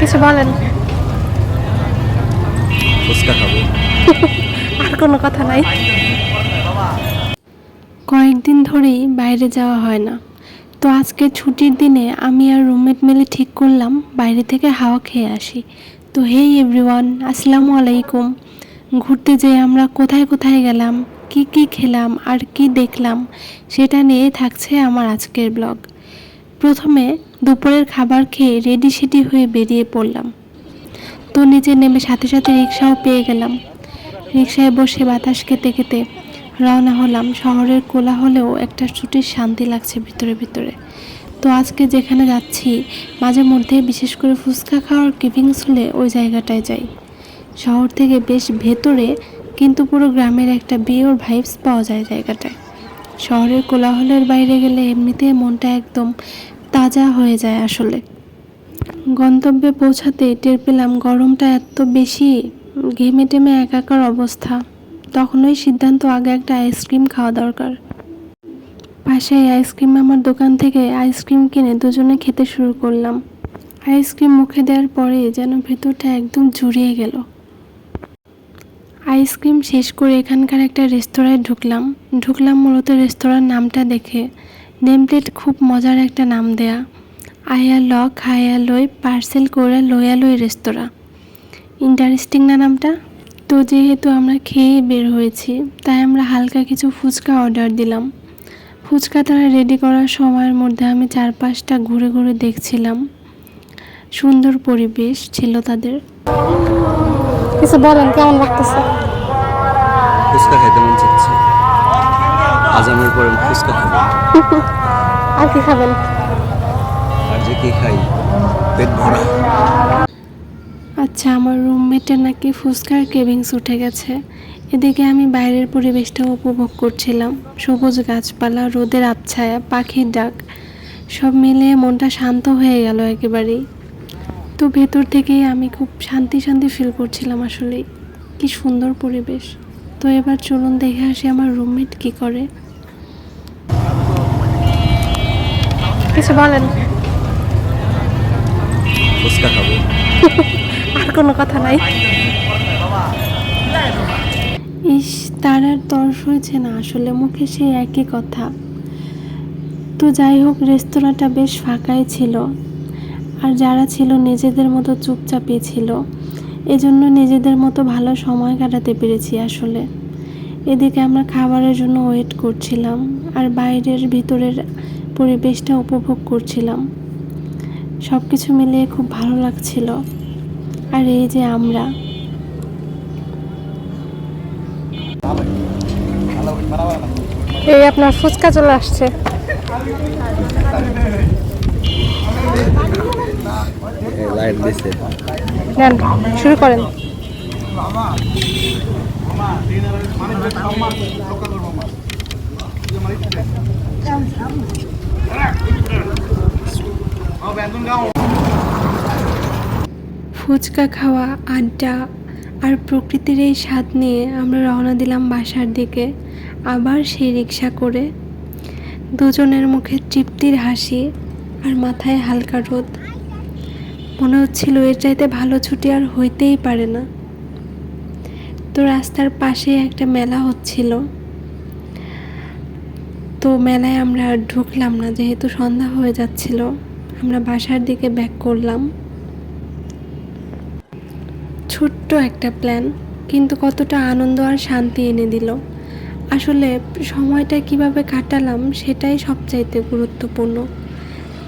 কিছু বলেন। ফুচকা খাব। আর কোনো কথা নাই। কয়েকদিন ধরেই বাইরে যাওয়া হয় না। তো আজকে ছুটির দিনে আমি আর রুমমেট মিলে ঠিক করলাম বাইরে থেকে হাওয়া খেয়ে আসি। তো হেই এভরিওয়ান আসসালামু আলাইকুম। ঘুরতে যেয়ে আমরা কোথায় কোথায় গেলাম কি কি খেলাম আর কি দেখলাম সেটা নিয়ে থাকছে আমার আজকের ব্লগ। প্রথমে দুপুরের খাবার খেয়ে রেডি সেডি হয়ে বেরিয়ে পড়লাম। তো নিচে নেমে সাথে সাথে রিক্সাও পেয়ে গেলাম। রিক্সায় বসে বাতাস খেতে খেতে রওনা হলাম। শহরের কোলাহলেও একটা ছুটির শান্তি লাগছে ভিতরে ভিতরে। তো আজকে যেখানে যাচ্ছি, মাঝে মধ্যে বিশেষ করে ফুচকা খাওয়ার ক্রিভিংস হলে ওই জায়গাটায় যাই। শহর থেকে বেশ ভেতরে, কিন্তু পুরো গ্রামের একটা বিয়ের ভাইবস পাওয়া যায় জায়গাটায়। শহরের কোলাহলের বাইরে গেলে এমনিতে মনটা একদম তাজা হয়ে যায় আসলে। গন্তব্যে পৌঁছাতে টের পেলাম গরমটা এত বেশি, ঘেমে টেমে একাকার অবস্থা। তখনই সিদ্ধান্ত আগে একটা আইসক্রিম খাওয়া দরকার। পাশে আইসক্রিম আমার দোকান থেকে আইসক্রিম কিনে দুজনে খেতে শুরু করলাম। আইসক্রিম মুখে দেওয়ার পরে যেন ভেতরটা একদম জুড়িয়ে গেল। আইসক্রিম শেষ করে এখানকার একটা রেস্তোরাঁয় ঢুকলাম। ঢুকলাম মূলত রেস্তোরাঁর নামটা দেখে। নেম প্লেট খুব মজার একটা নাম দেয়া। আয়া ল খায়া লই, পার্সেল করে লয়া লই রেস্তোরাঁ। ইন্টারেস্টিং না নামটা? তো যেহেতু আমরা খেয়ে বের হয়েছি, তাই আমরা হালকা কিছু ফুচকা অর্ডার দিলাম। ফুচকা তারা রেডি করার সময়ের মধ্যে আমি চারপাশটা ঘুরে ঘুরে দেখছিলাম। সুন্দর পরিবেশ ছিল তাদের। কিছু বলেন কেমন লাগতেছে? ফুচকা খাইতে মন চাচ্ছে। আজামের পরে ফুচকা খাব। আর কি খাবেন? আর যে কি খাই পেট ভরা। আচ্ছা আমার রুমমেটের নাকি ফুচকার কেভিংস উঠে গেছে। এদিকে আমি বাইরের পরিবেশটা উপভোগ করছিলাম। সবুজ গাছপালা রোদের আবছায়া পাখির ডাক সব মিলিয়ে মনটা শান্ত হয়ে গেল একেবারেই। তো ভেতর থেকেই আমি খুব শান্তি শান্তি ফিল করছিলাম আসলে। কি সুন্দর পরিবেশ। তো এবার চলুন দেখে আসি আমার রুমমেট কি করে। কিছু বলেন। ফুচকা খাব। আর কোনো কথা নাই। ইস তার আর তর্স হয়েছে না আসলে মুখে সেই একই কথা। তো যাই হোক রেস্তোরাঁটা বেশ ফাঁকাই ছিল। আর যারা ছিল নিজেদের মতো চুপচাপই ছিল, এজন্য নিজেদের মতো ভালো সময় কাটাতে পেরেছি আসলে। এদিকে আমরা খাবারের জন্য ওয়েট করছিলাম আর বাইরের ভিতরের পরিবেশটা উপভোগ করছিলাম। সব কিছু মিলিয়ে খুব ভালো লাগছিল। আর এই যে আমরা। এই আপনার ফুচকা চলে আসছে। লাইট দিছে। নেন শুরু করেন। ফুচকা খাওয়া আড্ডা আর প্রকৃতির এই স্বাদ নিয়ে আমরা রওনা দিলাম বাসার দিকে আবার সেই রিক্সা করে। দুজনের মুখে তৃপ্তির হাসি আর মাথায় হালকা রোদ। মনে হচ্ছিল এর চাইতে ভালো ছুটি আর হইতেই পারে না। তো রাস্তার পাশে একটা মেলা হচ্ছিল। তো মেলায় আমরা ঢুকলাম না, যেহেতু সন্ধ্যা হয়ে যাচ্ছিল। আমরা বাসার দিকে ব্যাক করলাম। ছোট্ট একটা প্ল্যান কিন্তু কতটা আনন্দ আর শান্তি এনে দিল। আসলে সময়টা কীভাবে কাটালাম, সেটাই সবচাইতে গুরুত্বপূর্ণ।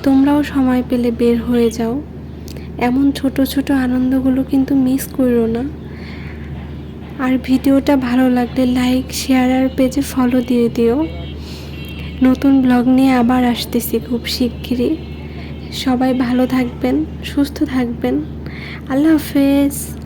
তোমরাও সময় পেলে বের হয়ে যাও। এমন ছোট ছোট আনন্দগুলো কিন্তু মিস করো না। আর ভিডিওটা ভালো লাগলে লাইক শেয়ার আর পেজে ফলো দিয়ে দিও। নতুন ব্লগ নিয়ে আবার আসতেছি খুব শিগগিরই। সবাই ভালো থাকবেন, সুস্থ থাকবেন। আল্লাহ হাফেজ।